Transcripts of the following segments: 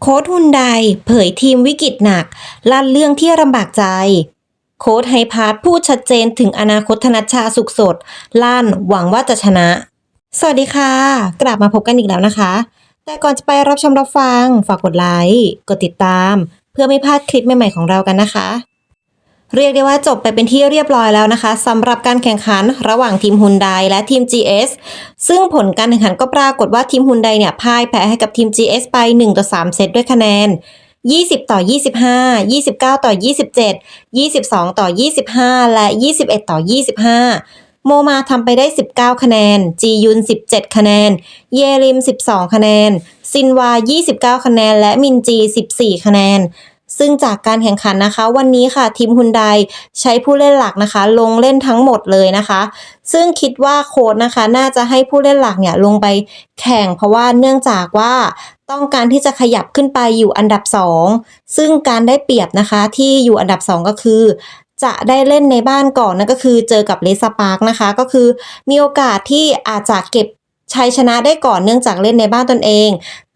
โค้ดฮุนไดเผยทีมวิกฤตหนัก ลั่นเรื่องที่ลำบากใจ โค้ดไฮพาร์ทพูดชัดเจนถึงอนาคตธนัชชาสุขสด ลั่นหวังว่าจะชนะ สวัสดีค่ะ กลับมาพบกันอีกแล้วนะคะ แต่ก่อนจะไปรับชมรับฟัง ฝากกดไลค์ กดติดตาม เพื่อไม่พลาดคลิปใหม่ๆของเรากันนะคะ เรียกได้ว่าจบไปเป็นที่เรียบร้อยแล้วนะคะสำหรับการแข่งขันระหว่างทีมฮุนไดและทีม GS ซึ่งผลการแข่งขันก็ปรากฏว่าทีมฮุนไดเนี่ยพ่ายแพ้ให้กับทีม GS ไป 1 ต่อ 3 เซตด้วยคะแนน 20 ต่อ 25 29 ต่อ 27 22 ต่อ 25 และ 21 ต่อ 25 โมมาทำไปได้ 19 คะแนน จียุน 17 คะแนน เยริม 12 คะแนน ซินวา 29 คะแนน และมินจี 14 คะแนน ซึ่งจากการแข่งขันนะคะ วันนี้ค่ะทีมฮุนไดใช้ผู้เล่นหลักนะคะ ลงเล่นทั้งหมดเลยนะคะ ซึ่งคิดว่าโค้ดนะคะ น่าจะให้ผู้เล่นหลักเนี่ยลงไปแข่งเพราะว่าเนื่องจากว่าต้องการที่จะขยับขึ้นไปอยู่อันดับ 2 ซึ่งการได้เปรียบนะคะที่อยู่อันดับ 2 ก็คือ จะได้เล่นในบ้านก่อนนั่นก็คือเจอกับเลสปาร์กนะคะ ก็คือมีโอกาสที่อาจจะเก็บชัยชนะได้ก่อนเนื่องจากเล่นในบ้านตนเอง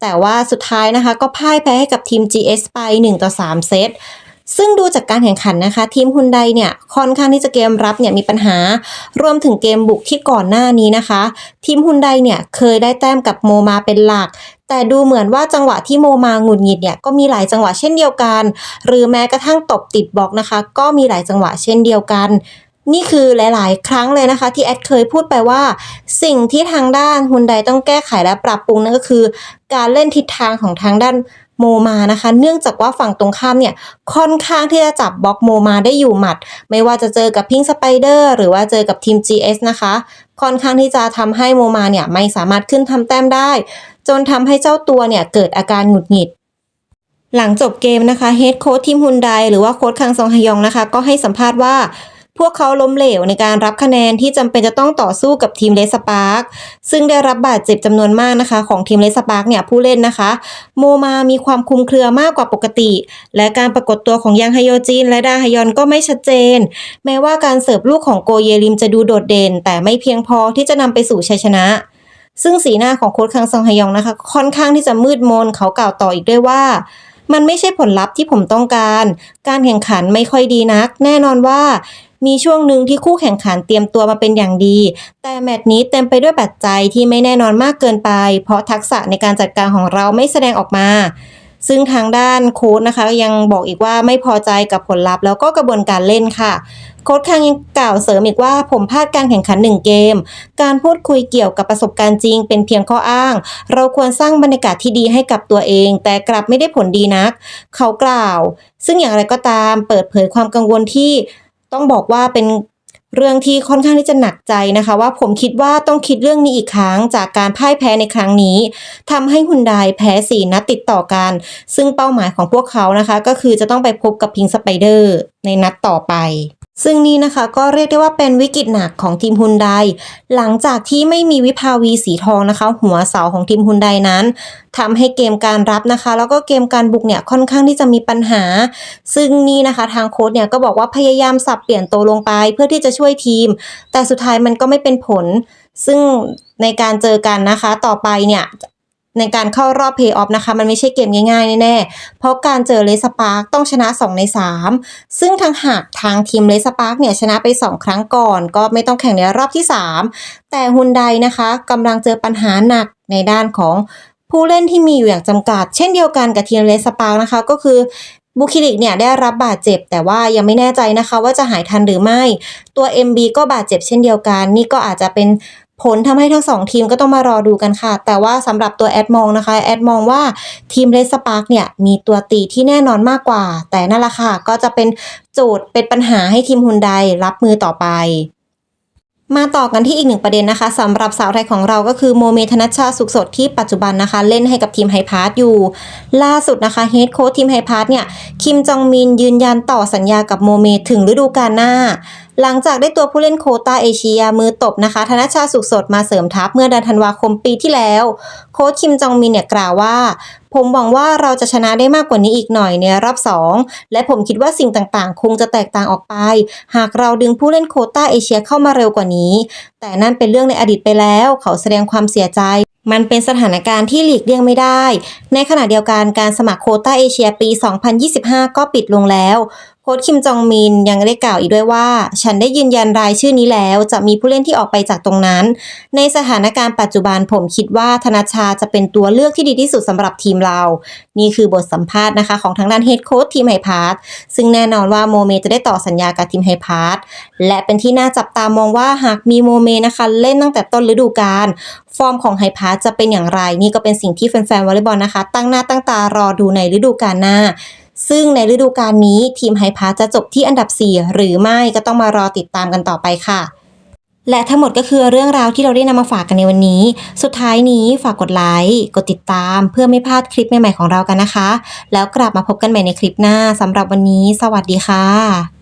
แต่ว่าสุดท้ายนะคะก็พ่ายแพ้ให้กับทีม GS ไป 1 ต่อ 3 เซตซึ่งดูจากการแข่งขันนะคะ ทีมฮุนไดเนี่ยค่อนข้างที่จะเกมรับเนี่ยมีปัญหา รวมถึงเกมบุกที่ก่อนหน้านี้นะคะ ทีมฮุนไดเนี่ยเคยได้แต้มกับโมมาเป็นหลัก แต่ดูเหมือนว่าจังหวะที่โมมาหงุดหงิดเนี่ยก็มีหลายจังหวะเช่นเดียวกัน หรือแม้กระทั่งตบติดบล็อกนะคะ ก็มีหลายจังหวะเช่นเดียวกัน นี่คือหลาย ๆ ครั้งเลยนะคะ ที่แอดเคยพูดไปว่า สิ่งที่ทางด้านฮุนไดต้องแก้ไขและปรับปรุงนั่นก็คือ การเล่นทิศทางของทางด้านโมมานะคะ เนื่องจากว่าฝั่งตรงข้ามเนี่ยค่อนข้างที่จะจับบล็อกโมมาได้อยู่หมัด ไม่ว่าจะเจอกับพิงสไปเดอร์หรือว่าเจอกับทีม GS นะคะ ค่อนข้างที่จะทำให้โมมาเนี่ยไม่สามารถขึ้นทำแต้มได้ จนทำให้เจ้าตัวเนี่ยเกิดอาการหงุดหงิดหลังจบเกมนะคะเฮดโค้ชทีมฮุนไดหรือว่าโค้ชคังซองฮยองนะคะ ก็ให้สัมภาษณ์ว่า พวกเขาล้มเหลวในการรับคะแนนที่จำเป็นจะต้องต่อสู้กับทีมเลสปาร์กซึ่งได้รับบาดเจ็บจำนวนมากนะคะ ของทีมเลสปาร์กเนี่ยผู้เล่นนะคะ โมมามีความคลุมเครือมากกว่าปกติ และการปรากฏตัวของยังไฮโยจินและดาฮยอนก็ไม่ชัดเจน แม้ว่าการเสิร์ฟลูกของโกเยริมจะดูโดดเด่น แต่ไม่เพียงพอที่จะนำไปสู่ชัยชนะซึ่งสีหน้าของโค้ชคังซองฮยองนะคะ ค่อนข้างที่จะมืดมนเขากล่าวต่ออีกด้วยว่า มันไม่ใช่ผลลัพธ์ที่ผมต้องการ การแข่งขันไม่ค่อยดีนัก แน่นอนว่า มีช่วงหนึ่งที่คู่แข่งขันเตรียมตัวมาเป็นอย่างดี แต่แมตช์นี้เต็มไปด้วยปัจจัยที่ไม่แน่นอนมากเกินไป เพราะทักษะในการจัดการของเราไม่แสดงออกมา ซึ่งทางด้านโค้ชนะคะยังบอกอีกว่าไม่พอใจกับผลลัพธ์แล้วก็กระบวนการเล่นค่ะโค้ชคังยังกล่าวเสริมอีกว่าผมพลาดการแข่งขันหนึ่งเกม การพูดคุยเกี่ยวกับประสบการณ์จริงเป็นเพียงข้ออ้าง เราควรสร้างบรรยากาศที่ดีให้กับตัวเอง แต่กลับไม่ได้ผลดีนัก เขากล่าว ซึ่งอย่างไรก็ตามเปิดเผยความกังวลที่ ต้องบอกว่าเป็นเรื่องที่ค่อนข้างที่จะหนักใจนะคะ ว่าผมคิดว่าต้องคิดเรื่องนี้อีกครั้งจากการพ่ายแพ้ในครั้งนี้ทำให้ฮุนไดแพ้สี่นัดติดต่อกัน ซึ่งเป้าหมายของพวกเขานะคะ ก็คือจะต้องไปพบกับพิงสไปเดอร์ในนัดต่อไป ซึ่งนี่นะคะก็เรียกได้ว่าเป็นวิกฤตหนักของทีมฮุนไดหลังจากที่ไม่มีวิภาวีสีทองนะคะ หัวเสาของทีมฮุนไดนั้นทำให้เกมการรับนะคะ แล้วก็เกมการบุกเนี่ยค่อนข้างที่จะมีปัญหา ซึ่งนี่นะคะทางโค้ชเนี่ยก็บอกว่าพยายามสับเปลี่ยนตัวลงไปเพื่อที่จะช่วยทีม แต่สุดท้ายมันก็ไม่เป็นผล ซึ่งในการเจอกันนะคะ ต่อไปเนี่ย ในการเข้ารอบเพย์ออฟนะคะ มันไม่ใช่เกมง่ายๆ แน่ๆ เพราะการเจอเลสปาร์กต้องชนะ 2 ใน 3 ซึ่งทางหากทางทีมเลสปาร์กเนี่ยชนะไป 2 ครั้งก่อน ก็ไม่ต้องแข่งในรอบที่ 3 แต่ฮุนไดนะคะกำลังเจอปัญหาหนักในด้านของผู้เล่นที่มีอยู่อย่างจำกัด เช่นเดียวกันกับทีมเลสปาร์กนะคะ ก็คือบุคิลิกเนี่ยได้รับบาดเจ็บ แต่ว่ายังไม่แน่ใจนะคะ ว่าจะหายทันหรือไม่ ตัว MB ก็บาดเจ็บเช่นเดียวกัน นี่ก็อาจจะเป็น ผลทำให้ทั้งสองทีมก็ต้องมารอดูกันค่ะ แต่ว่าสำหรับตัวแอดมองนะคะ แอดมองว่าทีมเลสปาร์กเนี่ย มีตัวตีที่แน่นอนมากกว่า แต่นั่นแหละค่ะ ก็จะเป็นโจทย์เป็นปัญหาให้ทีมฮุนไดรับมือต่อไปมาต่อกันที่อีกหนึ่งประเด็นนะคะสำหรับสาวไทยของเราก็คือโมเมธนัชชาสุขสดที่ปัจจุบันนะคะ เล่นให้กับทีมไฮพาร์ทอยู่ ล่าสุดนะคะเฮดโค้ชทีมไฮพาร์ทเนี่ย คิมจองมินยืนยันต่อสัญญากับโมเมถึงฤดูกาลหน้าหลังจากได้ตัวผู้เล่นโคตาเอเชียมือตบนะคะ ธนชาสุขสดมาเสริมทัพเมื่อเดือนธันวาคมปีที่แล้ว โค้ชคิมจองมินเนี่ยกล่าวว่า ผมหวังว่าเราจะชนะได้มากกว่านี้อีกหน่อยในรอบ 2 และผมคิดว่าสิ่งต่างๆ คงจะแตกต่างออกไป หากเราดึงผู้เล่นโคตาเอเชียเข้ามาเร็วกว่านี้ แต่นั่นเป็นเรื่องในอดีตไปแล้ว เขาแสดงความเสียใจมันเป็นสถานการณ์ที่หลีกเลี่ยงไม่ได้ ในขณะเดียวกันการสมัครโคต้าเอเชียปี 2025 ก็ปิดลงแล้ว โค้ชคิมจองมินยังได้กล่าวอีกด้วยว่า ฉันได้ยืนยันรายชื่อนี้แล้วจะมีผู้เล่นที่ออกไปจากตรงนั้น ในสถานการณ์ปัจจุบันผมคิดว่าธนาชาจะเป็นตัวเลือกที่ดีที่สุดสำหรับทีมเรา นี่คือบทสัมภาษณ์นะคะของทางด้านเฮดโค้ชทีมไฮพาร์ทซึ่งแน่นอนว่าโมเมจะได้ต่อสัญญากับทีมไฮพาร์ทและเป็นที่น่าจับตามองว่าหากมีโมเมนะคะเล่นตั้งแต่ต้นฤดูกาลฟอร์มของไฮพาร์ทจะเป็นอย่างไร นี่ก็เป็นสิ่งที่แฟนๆวอลเลย์บอลนะคะ ตั้งหน้าตั้งตารอดูในฤดูกาลหน้า ซึ่งในฤดูกาลนี้ทีมไฮพาร์ทจะจบที่อันดับ 4 หรือไม่ก็ต้องมารอติดตามกันต่อไปค่ะ และทั้งหมดก็คือเรื่องราวที่เราได้นำมาฝากกันในวันนี้ สุดท้ายนี้ฝากกดไลค์กดติดตาม เพื่อไม่พลาดคลิปใหม่ๆของเรากันนะคะ แล้วกลับมาพบกันใหม่ในคลิปหน้าสำหรับวันนี้ สวัสดีค่ะ